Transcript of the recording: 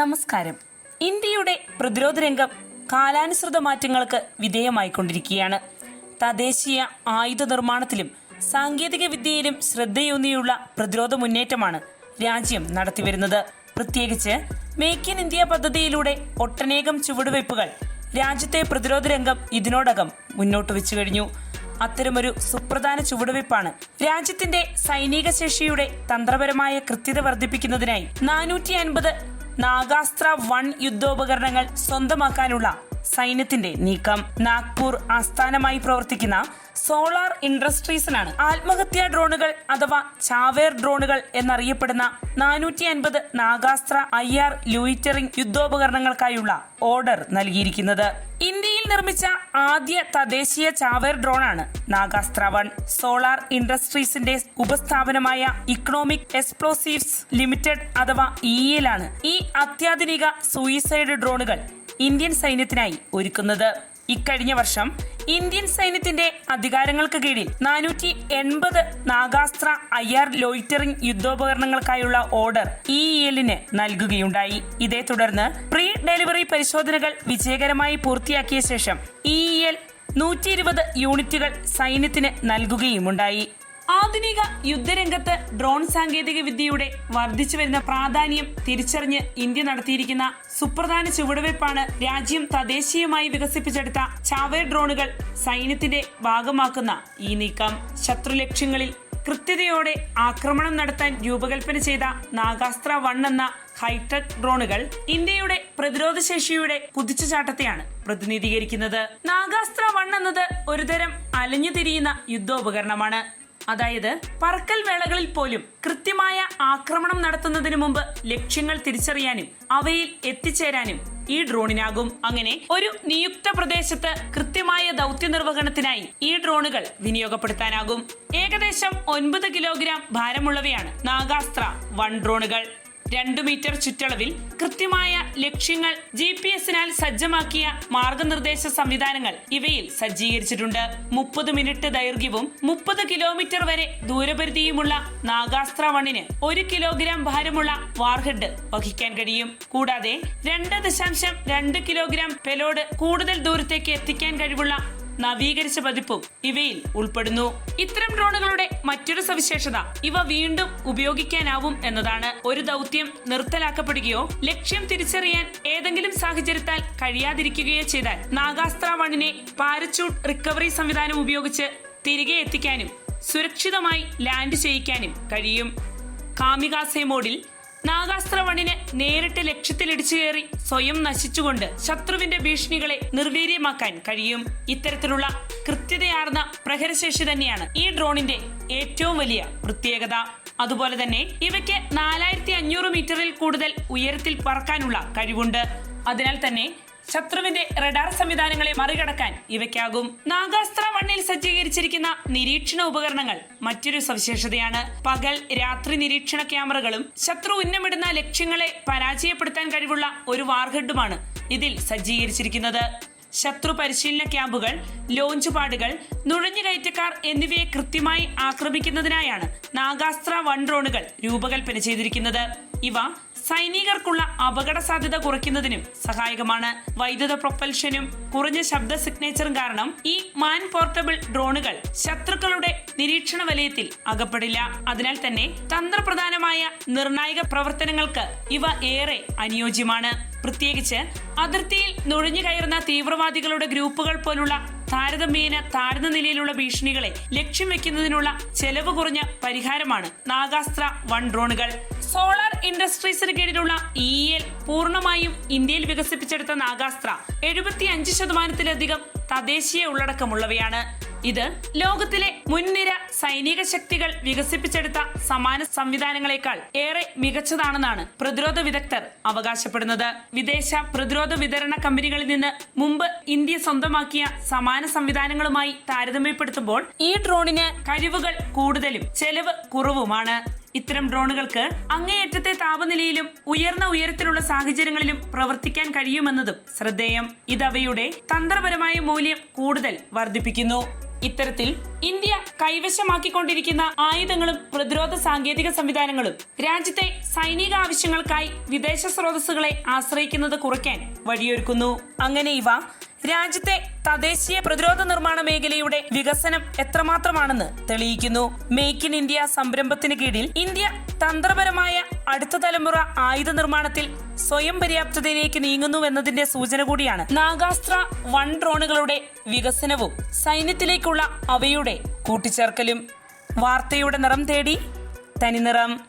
നമസ്കാരം. ഇന്ത്യയുടെ പ്രതിരോധ രംഗം കാലാനുസൃത മാറ്റങ്ങൾക്ക് വിധേയമായിക്കൊണ്ടിരിക്കുകയാണ്. തദ്ദേശീയ ആയുധ നിർമ്മാണത്തിലും സാങ്കേതിക വിദ്യയിലും ശ്രദ്ധയൂന്നിയുള്ള പ്രതിരോധ മുന്നേറ്റമാണ് രാജ്യം നടത്തിവരുന്നത്. പ്രത്യേകിച്ച് മേക്ക് ഇൻ ഇന്ത്യ പദ്ധതിയിലൂടെ ഒട്ടനേകം ചുവടുവയ്പ്പുകൾ രാജ്യത്തെ പ്രതിരോധ രംഗം ഇതിനോടകം മുന്നോട്ട് വെച്ചു കഴിഞ്ഞു. അത്തരമൊരു സുപ്രധാന ചുവടുവയ്പ്പാണ് രാജ്യത്തിന്റെ സൈനിക ശേഷിയുടെ തന്ത്രപരമായ കൃത്യത വർദ്ധിപ്പിക്കുന്നതിനായി നാനൂറ്റി അൻപത് നാഗാസ്ത്ര വൺ യുദ്ധോപകരണങ്ങൾ സ്വന്തമാക്കാനുള്ള സൈന്യത്തിന്റെ നീക്കം. നാഗ്പൂർ ആസ്ഥാനമായി പ്രവർത്തിക്കുന്ന സോളാർ ഇൻഡസ്ട്രീസിനാണ്. ആത്മഹത്യാ ഡ്രോണുകൾ അഥവാ ചാവേർ ഡ്രോണുകൾ എന്നറിയപ്പെടുന്ന നാനൂറ്റി അൻപത് നാഗാസ്ത്ര ഐ ആർ ലൂയിറ്ററിംഗ് യുദ്ധോപകരണങ്ങൾക്കായുള്ള ഓർഡർ നൽകിയിരിക്കുന്നത്. ഇന്ത്യയിൽ നിർമ്മിച്ച ആദ്യ തദ്ദേശീയ ചാവേർ ഡ്രോണാണ് നാഗാസ്ത്ര വൺ. സോളാർ ഇൻഡസ്ട്രീസിന്റെ ഉപസ്ഥാപനമായ ഇക്കണോമിക് എക്സ്പ്ലോസീവ്സ് ലിമിറ്റഡ് അഥവാ ഇയിലാണ് ഈ അത്യാധുനിക സൂയിസൈഡ് ഡ്രോണുകൾ ഇന്ത്യൻ സൈന്യത്തിനായി ഒരുക്കുന്നത്. ഇക്കഴിഞ്ഞ വർഷം ഇന്ത്യൻ സൈന്യത്തിന്റെ അധികാരങ്ങൾക്ക് കീഴിൽ നാനൂറ്റി എൺപത് നാഗാസ്ത്ര ഐ ആർ ലോയിറ്ററിംഗ് യുദ്ധോപകരണങ്ങൾക്കായുള്ള ഓർഡർ ഇ എല്ലിന് നൽകുകയുണ്ടായി. ഇതേ തുടർന്ന് പ്രീ ഡെലിവറി പരിശോധനകൾ വിജയകരമായി പൂർത്തിയാക്കിയ ശേഷം ഇ എൽ നൂറ്റി ഇരുപത് യൂണിറ്റുകൾ സൈന്യത്തിന് നൽകുകയുമുണ്ടായി. ആധുനിക യുദ്ധരംഗത്ത് ഡ്രോൺ സാങ്കേതിക വിദ്യയുടെ വർദ്ധിച്ചു വരുന്ന പ്രാധാന്യം തിരിച്ചറിഞ്ഞ് ഇന്ത്യ നടത്തിയിരിക്കുന്ന സുപ്രധാന ചുവടുവയ്പ്പാണ് രാജ്യം തദ്ദേശീയമായി വികസിപ്പിച്ചെടുത്ത ചാവേർ ഡ്രോണുകൾ സൈന്യത്തിന്റെ ഭാഗമാക്കുന്ന ഈ നീക്കം. ശത്രു ലക്ഷ്യങ്ങളിൽ കൃത്യതയോടെ ആക്രമണം നടത്താൻ രൂപകൽപ്പന ചെയ്ത നാഗാസ്ത്ര വൺ എന്ന ഹൈടെക് ഡ്രോണുകൾ ഇന്ത്യയുടെ പ്രതിരോധ ശേഷിയുടെ കുതിച്ചുചാട്ടത്തെയാണ് പ്രതിനിധീകരിക്കുന്നത്. നാഗാസ്ത്ര വൺ എന്നത് ഒരുതരം അലഞ്ഞു തിരിയുന്ന യുദ്ധോപകരണമാണ്. അതായത് പറക്കൽ വേളകളിൽ പോലും കൃത്യമായ ആക്രമണം നടത്തുന്നതിന് മുമ്പ് ലക്ഷ്യങ്ങൾ തിരിച്ചറിയാനും അവയിൽ എത്തിച്ചേരാനും ഈ ഡ്രോണിനാകും. അങ്ങനെ ഒരു നിയുക്ത പ്രദേശത്ത് കൃത്യമായ ദൗത്യ നിർവഹണത്തിനായി ഈ ഡ്രോണുകൾ വിനിയോഗപ്പെടുത്താനാകും. ഏകദേശം ഒൻപത് കിലോഗ്രാം ഭാരമുള്ളവയാണ് നാഗാസ്ത്ര വൺ ഡ്രോണുകൾ. രണ്ടു മീറ്റർ ചുറ്റളവിൽ കൃത്യമായ ലക്ഷ്യങ്ങൾ ജി പി എസിനാൽ സജ്ജമാക്കിയ മാർഗനിർദ്ദേശ സംവിധാനങ്ങൾ ഇവയിൽ സജ്ജീകരിച്ചിട്ടുണ്ട്. മുപ്പത് മിനിറ്റ് ദൈർഘ്യവും മുപ്പത് കിലോമീറ്റർ വരെ ദൂരപരിധിയുമുള്ള നാഗാസ്ത്ര വണ്ണിന് ഒരു കിലോഗ്രാം ഭാരമുള്ള വാർഹെഡ് വഹിക്കാൻ കഴിയും. കൂടാതെ രണ്ട് ദശാംശം രണ്ട് കിലോഗ്രാം പെലോഡ് കൂടുതൽ ദൂരത്തേക്ക് എത്തിക്കാൻ കഴിവുള്ള നവീകരിച്ച പതിപ്പും ഇവയിൽ ഉൾപ്പെടുന്നു. ഇത്തരം ഡ്രോണുകളുടെ മറ്റൊരു സവിശേഷത ഇവ വീണ്ടും ഉപയോഗിക്കാനാവും എന്നതാണ്. ഒരു ദൗത്യം നിർത്തലാക്കപ്പെടുകയോ ലക്ഷ്യം തിരിച്ചറിയാൻ ഏതെങ്കിലും സാഹചര്യത്താൽ കഴിയാതിരിക്കുകയോ ചെയ്താൽ നാഗാസ്ത്ര വണ്ണിനെ പാരച്യൂട്ട് റിക്കവറി സംവിധാനം ഉപയോഗിച്ച് തിരികെ എത്തിക്കാനും സുരക്ഷിതമായി ലാൻഡ് ചെയ്യിക്കാനും കഴിയും. കാമികാസെ മോഡിൽ നാഗാസ്ത്ര വണ്ണിന് നേരിട്ട് ലക്ഷ്യത്തിലിടിച്ചു കയറി സ്വയം നശിച്ചുകൊണ്ട് ശത്രുവിന്റെ ഭീഷണികളെ നിർവീര്യമാക്കാൻ കഴിയും. ഇത്തരത്തിലുള്ള കൃത്യതയാർന്ന പ്രഹരശേഷി തന്നെയാണ് ഈ ഡ്രോണിന്റെ ഏറ്റവും വലിയ പ്രത്യേകത. അതുപോലെ തന്നെ ഇവയ്ക്ക് നാലായിരത്തി അഞ്ഞൂറ് മീറ്ററിൽ കൂടുതൽ ഉയരത്തിൽ പറക്കാനുള്ള കഴിവുണ്ട്. അതിനാൽ തന്നെ ശത്രുവിന്റെ റഡാർ സംവിധാനങ്ങളെ മറികടക്കാൻ ഇവയ്ക്കാകും. നാഗാസ്ത്ര വണ്ണിൽ സജ്ജീകരിച്ചിരിക്കുന്ന നിരീക്ഷണ ഉപകരണങ്ങൾ മറ്റൊരു സവിശേഷതയാണ്. പകൽ രാത്രി നിരീക്ഷണ ക്യാമറകളും ശത്രു ഉന്നമിടുന്ന ലക്ഷ്യങ്ങളെ പരാജയപ്പെടുത്താൻ കഴിവുള്ള ഒരു വാർഹെഡുമാണ് ഇതിൽ സജ്ജീകരിച്ചിരിക്കുന്നത്. ശത്രു പരിശീലന ക്യാമ്പുകൾ ലോഞ്ച് പാടുകൾ നുഴഞ്ഞുകയറ്റക്കാർ എന്നിവയെ കൃത്യമായി ആക്രമിക്കുന്നതിനായാണ് നാഗാസ്ത്ര വൺ ഡ്രോണുകൾ രൂപകൽപ്പന ചെയ്തിരിക്കുന്നത്. ഇവ സൈനികർക്കുള്ള അപകട സാധ്യത കുറയ്ക്കുന്നതിനും സഹായകമാണ്. വൈദ്യുത പ്രൊപ്പൽഷനും കുറഞ്ഞ ശബ്ദ സിഗ്നേച്ചറും കാരണം ഈ മാൻ പോർട്ടബിൾ ഡ്രോണുകൾ ശത്രുക്കളുടെ നിരീക്ഷണ വലയത്തിൽ അകപ്പെടില്ല. അതിനാൽ തന്നെ തന്ത്രപ്രധാനമായ നിർണായക പ്രവർത്തനങ്ങൾക്ക് ഇവ ഏറെ അനുയോജ്യമാണ്. പ്രത്യേകിച്ച് അതിർത്തിയിൽ നുഴഞ്ഞു കയറുന്ന തീവ്രവാദികളുടെ ഗ്രൂപ്പുകൾ പോലുള്ള താരതമ്യേന താഴ്ന്ന നിലയിലുള്ള ഭീഷണികളെ ലക്ഷ്യം വെക്കുന്നതിനുള്ള ചെലവ് കുറഞ്ഞ പരിഹാരമാണ് നാഗാസ്ത്ര വൺ ഡ്രോണുകൾ. സോളാർ ഇൻഡസ്ട്രീസിന് കീഴിലുള്ള ഇ എൽ പൂർണമായും ഇന്ത്യയിൽ വികസിപ്പിച്ചെടുത്ത നാഗാസ്ത്ര എഴുപത്തി അഞ്ച് ശതമാനത്തിലധികം തദ്ദേശീയ ഉള്ളടക്കമുള്ളവയാണ്. ഇത് ലോകത്തിലെ മുൻനിര സൈനിക ശക്തികൾ വികസിപ്പിച്ചെടുത്ത സമാന സംവിധാനങ്ങളെക്കാൾ ഏറെ മികച്ചതാണെന്നാണ് പ്രതിരോധ വിദഗ്ധർ അവകാശപ്പെടുന്നത്. വിദേശ പ്രതിരോധ വിതരണ കമ്പനികളിൽ നിന്ന് മുമ്പ് ഇന്ത്യ സ്വന്തമാക്കിയ സമാന സംവിധാനങ്ങളുമായി താരതമ്യപ്പെടുത്തുമ്പോൾ ഈ ഡ്രോണിന് കഴിവുകൾ കൂടുതലും ചെലവ് കുറവുമാണ്. ഇത്തരം ഡ്രോണുകൾക്ക് അങ്ങേയറ്റത്തെ താപനിലയിലും ഉയർന്ന ഉയരത്തിലുള്ള സാഹചര്യങ്ങളിലും പ്രവർത്തിക്കാൻ കഴിയുമെന്നതും ശ്രദ്ധേയം. ഇത് അവയുടെ തന്ത്രപരമായ മൂല്യം കൂടുതൽ വർദ്ധിപ്പിക്കുന്നു. ഇത്തരത്തിൽ ഇന്ത്യ കൈവശമാക്കിക്കൊണ്ടിരിക്കുന്ന ആയുധങ്ങളും പ്രതിരോധ സാങ്കേതിക സംവിധാനങ്ങളും രാജ്യത്തെ സൈനിക ആവശ്യങ്ങൾക്കായി വിദേശ സ്രോതസ്സുകളെ ആശ്രയിക്കുന്നത് കുറയ്ക്കാൻ വഴിയൊരുക്കുന്നു. അങ്ങനെ ഇവ രാജ്യത്തെ തദ്ദേശീയ പ്രതിരോധ നിർമ്മാണ മേഖലയുടെ വികസനം എത്രമാത്രമാണെന്ന് തെളിയിക്കുന്നു. മേക്ക് ഇൻ ഇന്ത്യ സംരംഭത്തിന് കീഴിൽ ഇന്ത്യ തന്ത്രപരമായ അടുത്ത തലമുറ ആയുധ നിർമ്മാണത്തിൽ സ്വയം പര്യാപ്തതയിലേക്ക് നീങ്ങുന്നുവെന്നതിന്റെ സൂചന കൂടിയാണ് നാഗാസ്ത്ര വൺ ഡ്രോണുകളുടെ വികസനവും സൈന്യത്തിലേക്കുള്ള അവയുടെ കൂട്ടിച്ചേർക്കലും. വാർത്തയുടെ നിറം തേടി തനിനിറം.